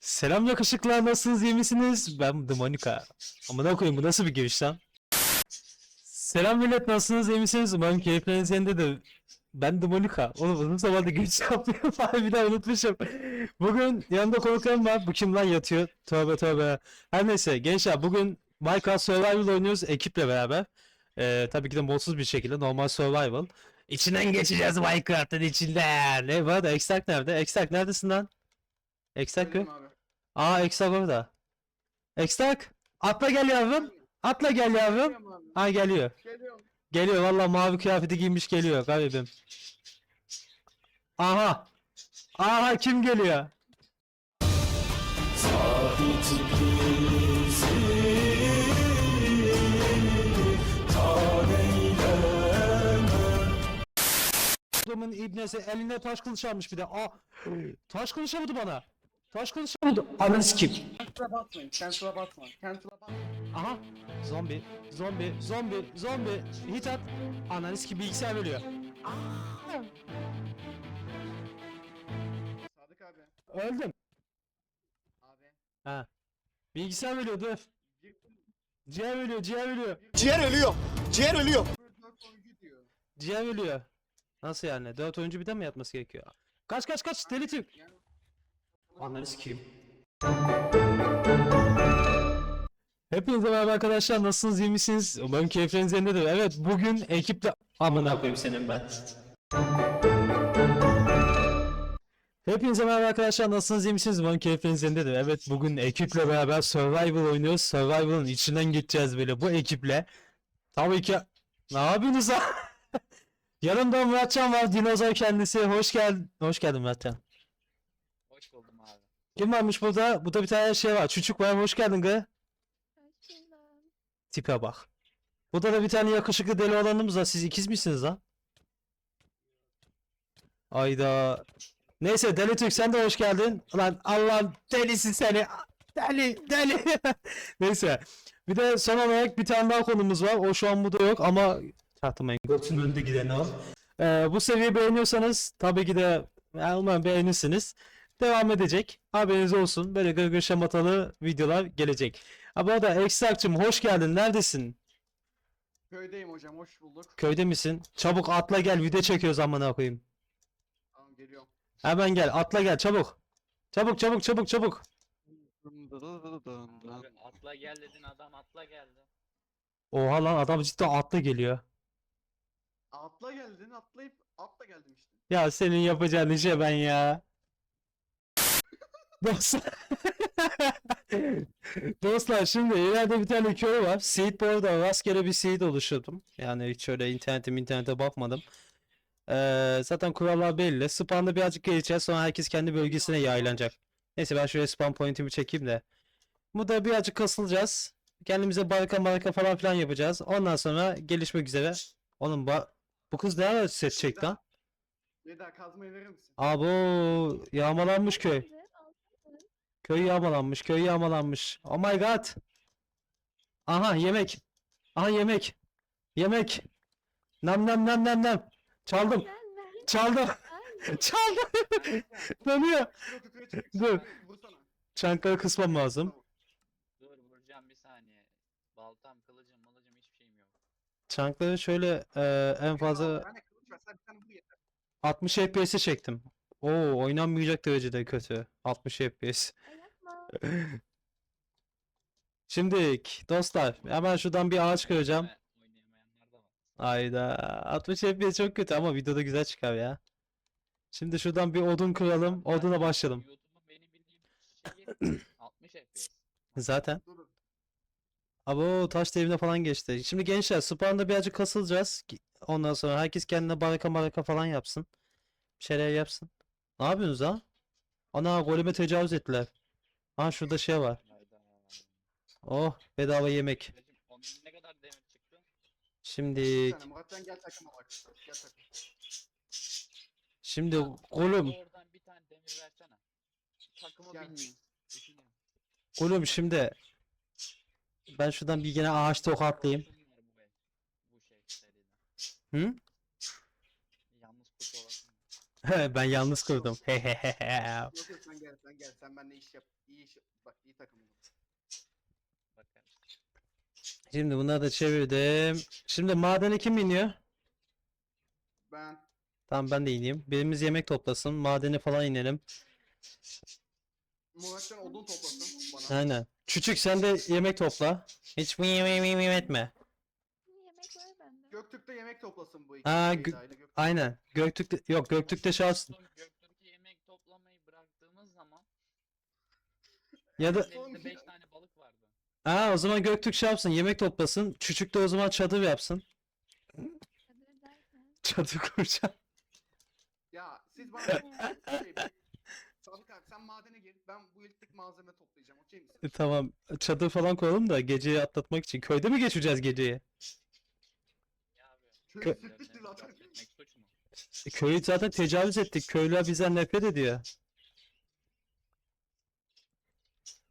Selam yakışıklar nasılsınız iyi misiniz? Ben The Monica. Amına koyayım bu nasıl bir giriş lan? Selam millet nasılsınız iyi misiniz? Umarım keyifleriniz yerinde de ben The Monica. Oğlum uzun zamandır giriş yapmıyorum abi bir daha unutmuşum. Bugün yanımda konuklarım var. Bu kim lan yatıyor? Tövbe tövbe. Her neyse gençler bugün Minecraft Survival oynuyoruz ekiple beraber. Ee, tabii ki de modsuz bir şekilde normal Survival. İçinden geçeceğiz Minecraft'ın içinden. Ne var da Extract nerede? Extract neredesin lan? Extract yok. Aa Extract orada. Extract atla gel yavrum. Atla gel yavrum. Ha geliyor. Geliyorum. Geliyor valla mavi kıyafeti giymiş geliyor garibim. Aha. Aha kim geliyor? Adamın ibnesi eline taş kılıç almış bir de. Aa, taş kılıç vurdu bana. Taş kılıç vurdu. Ananı sikeyim. Cancel'a basmayın. Cancel'a basma. Cancel'a basma. Aha. Zombi, zombi, zombi, zombi. Hit at. Ananı sikeyim bilgisayar ölüyor. Sadık abi. Öldüm. Abi. Ha. Bilgisayar ölüyor dur. Ciğer ölüyor, ciğer ölüyor. Ciğer ölüyor. Ciğer ölüyor. Ciğer ölüyor. Nasıl yani? 4 oyuncu birden mi yatması gerekiyor? Kaç kaç kaç deli. Yani Ananı sikeyim. Hepinize merhaba arkadaşlar nasılsınız iyi misiniz? Umarım keyifleriniz yerindedir. Evet bugün ekiple... Amına koyayım senin ben. Hepinize merhaba arkadaşlar nasılsınız iyi misiniz? Umarım keyifleriniz yerindedir. Evet bugün ekiple beraber Survival oynuyoruz. Survival'ın içinden gideceğiz böyle bu ekiple. Tabii ki... Ne yapıyorsunuz lan? Yanımda Muratcan var dinozor kendisi. Hoş geldin. Hoş geldin Muratcan. Hoş buldum abi. Kim varmış burada? Burada bir tane şey var. Çocuk var. Hoş geldin gı. Tipe bak. Burada da bir tane yakışıklı deli olanımız var. Siz ikiz misiniz lan? Ayda. Neyse Deli Türk sen de hoş geldin. Lan Allah'ın delisi seni. Deli deli. Neyse. Bir de son olarak bir tane daha konumuz var. O şu an burada yok ama çaktırmayın. Götünün önünde gideni al. Ee, bu seviyeyi beğeniyorsanız tabii ki de yani umarım beğenirsiniz. Devam edecek. Haberiniz olsun. Böyle gırgır şamatalı videolar gelecek. Ha bu arada Extract'cığım hoş geldin. Neredesin? Köydeyim hocam. Hoş bulduk. Köyde misin? Çabuk atla gel. Video çekiyoruz amına koyayım. Tamam geliyorum. Hemen gel. Atla gel çabuk. Çabuk çabuk çabuk çabuk. Atla gel dedin adam atla geldi. Oha lan adam cidden atla geliyor. Atla geldin. Atlayıp atla geldim işte. Ya senin yapacağın işe ben ya. Dostlar. Dostlar şimdi ileride bir tane köy var. Seed bu arada rastgele bir seed oluşturdum. Yani hiç öyle internetim internete bakmadım. Ee, zaten kurallar belli. Spawn'da birazcık geleceğiz sonra herkes kendi bölgesine yaylanacak. Neyse ben şuraya spawn point'imi çekeyim de. Burada birazcık kasılacağız. Kendimize baraka baraka falan filan yapacağız. Ondan sonra gelişmek üzere. Oğlum bu, bu kız ne ara set çekti lan? Veda kazmayı verir misin? Abo yağmalanmış köy. Köy yağmalanmış, köy yağmalanmış. Oh my god. Aha yemek. Aha yemek. Yemek. Nam nam nam nam nam. Çaldım. Çaldım. Çaldım. Dönüyor. Dur. Vursana. Çankaya kısmam lazım. Çankları şöyle e, en fazla Ben de kılıç ver. Sen bir tane vur yeter. 60 FPS'e çektim. Oo oynanmayacak derecede kötü. 60 FPS. Şimdi dostlar hemen şuradan bir ağaç kıracağım. Oynayamayanlar da var. Ayda 60 FPS çok kötü ama videoda güzel çıkar ya. Şimdi şuradan bir odun kıralım. Oduna başlayalım. YouTube'un benim bildiğim şeyi 60 FPS. Zaten. Dur. Abo taş devrine falan geçti. Şimdi gençler spawn'da birazcık kasılacağız. Ondan sonra herkes kendine baraka baraka falan yapsın. Bir şeyler yapsın. Ne yapıyorsunuz ha? Ana goleme tecavüz ettiler. Ha şurada şey var. Oh bedava yemek. Ne kadar demir çıktı? Şimdi gel takıma bak. Gel şimdi golüm Oradan bir tane demir versene. Takımı Gel. bilmiyorum. Düşünüyorum. golüm şimdi ben şuradan bir gene ağaç tokatlayayım. Olsun var bu şey seride. Hı? Yalnız kurt olasın. ben yalnız kurdum. Yok yok sen gel sen gel sen benimle iş yap. İyi iş bak iyi takım. Bakarız. Şimdi bunları da çevirdim. Şimdi madene kim iniyor? Ben Tamam ben de ineyim. Birimiz yemek toplasın. Madene falan inelim. Muratcan odun toplasın bana. Aynen. Küçük sen de yemek topla. Hiç mi mi mi etme. Yemek var bende. Göktürk'te yemek toplasın bu iki. Aa, gö-. Aynen. Göktürk'te yok Göktürk'te şansın. Son Göktürk'e yemek toplamayı bıraktığımız zaman Ya da elimizde 5 tane balık vardı. Aa o zaman Göktürk şey yapsın. Yemek toplasın. Küçük de o zaman çadır yapsın. Çadır derken. Çadır. Ya siz bana şey, Sadık abi sen madene gir. Ben bu ilklik malzeme toplayacağım. E, Tamam. Çadır falan koyalım da geceyi atlatmak için. Köyde mi geçeceğiz geceyi? Kö-? E, Köyü zaten tecavüz ettik. Köylüler bizden nefret ediyor.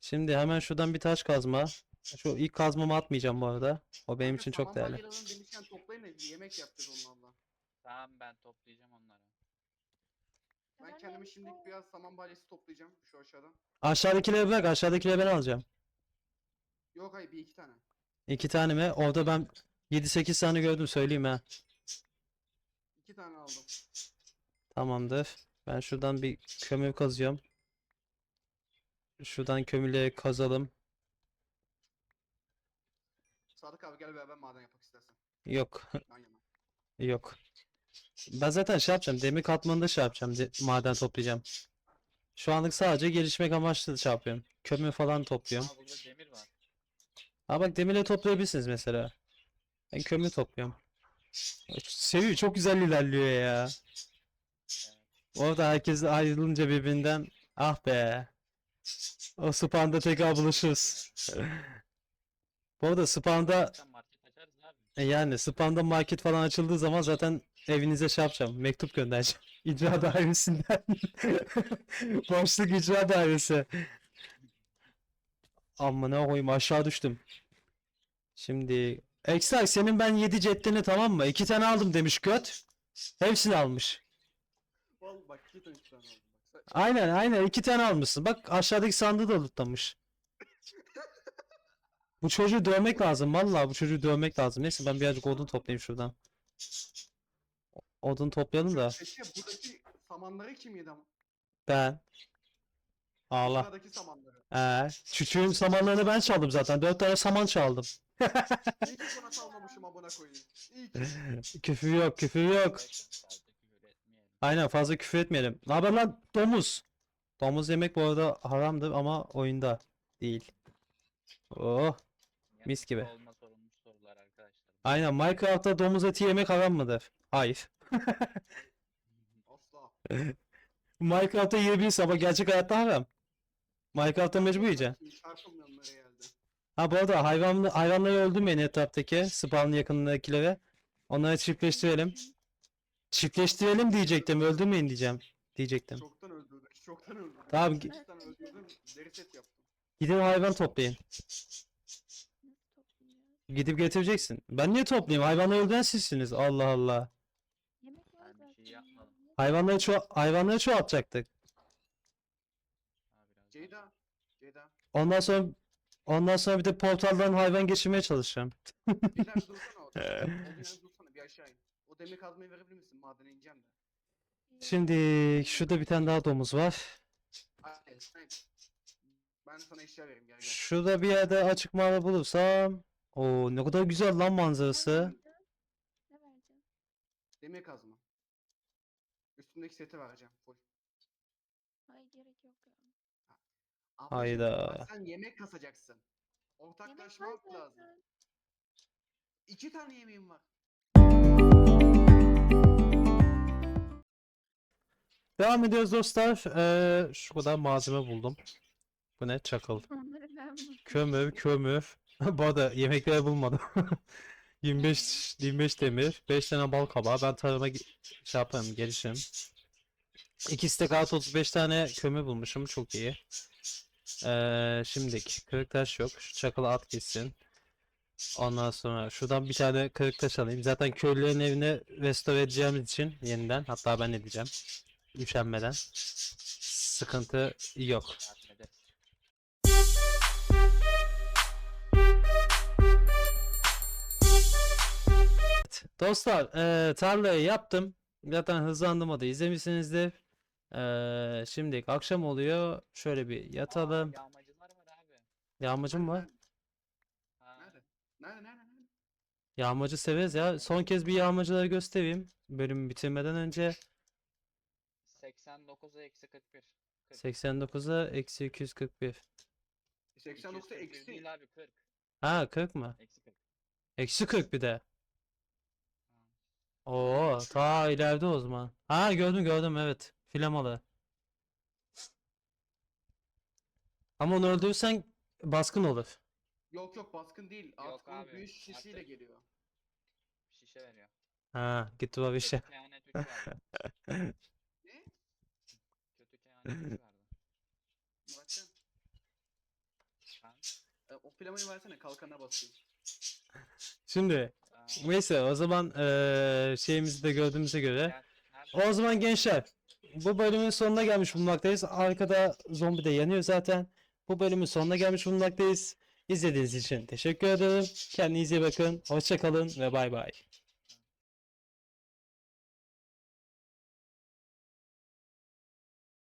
Şimdi hemen şuradan bir taş kazma. Şu ilk kazmamı atmayacağım bu arada. O benim için çok değerli. balyalarını demişken toplayın da yemek yapacağız onlarla. Tamam ben toplayacağım onları. Ben yemek şimdilik biraz saman balyası toplayacağım şu aşağıdan. Aşağıdakileri bırak. Aşağıdakileri ben alacağım. Yok hayır bir iki tane. İki tane mi? Orada ben 7-8 tane gördüm söyleyeyim ha. İki tane aldım. Tamamdır. Ben şuradan bir kömür kazıyorum. Şuradan kömürleri kazalım. Sadık abi gel beraber maden yapak istersen. Yok. Yan yana. Yok. Ben zaten şey yapacağım. Demir katmanında şey yapacağım. de- maden toplayacağım. Şu anlık sadece gelişmek amaçlı şey yapıyorum. Kömür falan topluyorum. Aa burada demir var. Ha bak demirle toplayabilirsiniz mesela. Ben kömür topluyorum. Seviyor çok güzel ilerliyor ya. Orada herkes ayrılınca birbirinden ah be. O spawn'da tekrar buluşuruz. Bu arada spawn'da Sen market açarız abi. E Yani spamda market falan açıldığı zaman zaten evinize şey yapacağım. Mektup göndereceğim. İcra dairesinden. Boşluk icra dairesi. Amına koyayım aşağı düştüm. Şimdi Eksay senin ben 7 cettini tamam mı? 2 tane aldım demiş göt. Hepsini almış. Vallahi bak iki tane iki tane aldım. Bak. Aynen aynen 2 tane almışsın. Bak aşağıdaki sandığı da lootlamış. Bu çocuğu dövmek lazım. Vallahi bu çocuğu dövmek lazım. Neyse ben birazcık odun toplayayım şuradan. Odun toplayalım da. Peki buradaki samanları kim yedi ama? Ben. Allah. Buradaki samanları. Ee, küçüğün samanlarını ben çaldım zaten. Dört tane saman çaldım. İyi ki sana kalmamışım amına koyayım. İyi ki. Küfür yok, küfür yok. Aynen fazla küfür etmeyelim. Ne haber lan domuz? Domuz yemek bu arada haramdır ama oyunda değil. Oh. Mis gibi. Olma sorulmuş sorular arkadaşlar. Aynen Minecraft'ta domuz eti yemek haram mıdır? Hayır. Asla. Minecraft'ta yiyebilirsin ama gerçek hayatta haram. Minecraft'ta mecbur yiyeceksin. Nereye geldi. Ha bu arada hayvan, hayvanları öldürmeyin etraftaki spawn yakınındakileri. Onları çiftleştirelim. Çiftleştirelim diyecektim. Öldürmeyin diyeceğim. Diyecektim. Çoktan öldürdük. Çoktan öldürdük. Tamam, tane öldürdüm. Deri set yaptım. Gidin hayvan toplayın. Gidip getireceksin. Ben niye toplayayım? Hayvanları öldüren sizsiniz. Allah Allah. Yemek var Ben bir şey zaten. yapmadım. Hayvanları ço hayvanları çoğaltacaktık. Ha, biraz daha. Ceyda. Ceyda. Ondan sonra ondan sonra bir de portaldan hayvan geçirmeye çalışacağım. Ceyda bir dursana orada. Dursana bir aşağı in. O demir kazmayı verebilir misin? Madene ineceğim de. Şimdi şurada bir tane daha domuz var. Hayır. hayır. Ben sana eşya vereyim gel gel. Şurada bir yerde açık mağara bulursam. Oo ne kadar güzel lan manzarası. Ne vereceğim? Demir kazma. Üstündeki seti vereceğim. Full. Hayır gerek yok ya. Ablacığım, Hayda. sen yemek kasacaksın. Yemek var Ortaklaşmak lazım. zaten. İki tane yemeğim var. Devam ediyoruz dostlar. Ee, şu kadar malzeme buldum. Bu ne? Çakıl. Onları ben buldum. Kömür, kömür. Bu arada yemekleri bulmadım. 25 25 demir, 5 tane bal kabağı. Ben tarıma şey yaparım, gelişim. 2 stack artı 35 tane kömür bulmuşum. Çok iyi. Ee, şimdiki kırık taş yok. Şu çakılı at gitsin. Ondan sonra şuradan bir tane kırık taş alayım. Zaten köylülerin evini restore edeceğimiz için yeniden. Hatta ben edeceğim. üşenmeden. Sıkıntı yok. Dostlar, eee tarlayı yaptım. Zaten hızlandırma da izlemişsinizdir. Eee şimdi akşam oluyor. Şöyle bir Aa, yatalım. yağmacılar var abi. Yağmacım var. Ha, Nerede? Nerede nerede nerede? Yağmacı severiz ya. Son kez bir yağmacıları göstereyim. Bölümü bitirmeden önce 89'a eksi 41. 40. 89'a eksi 241. 89'da 241 eksi. değil abi 40. Ha 40 mı? Eksi 40. Eksi 40 bir de. Oo ta ileride o zaman. Ha gördüm gördüm evet. Flamalı. Ama onu öldürürsen baskın olur. Yok yok baskın değil. Artık onun abi, büyü şişesiyle artık- geliyor. Şişe veriyor. Ha gitti o bir şey. Kötü kehanet 3 verdi. Ne? Kötü kehanet 3 verdi. Muratcan. E, o flamayı versene kalkanına basayım. Şimdi neyse o zaman eee şeyimizi de gördüğümüze göre. O zaman gençler bu bölümün sonuna gelmiş bulunmaktayız. Arkada zombi de yanıyor zaten. Bu bölümün sonuna gelmiş bulunmaktayız. İzlediğiniz için teşekkür ederim. Kendinize iyi bakın. Hoşça kalın ve bay bay.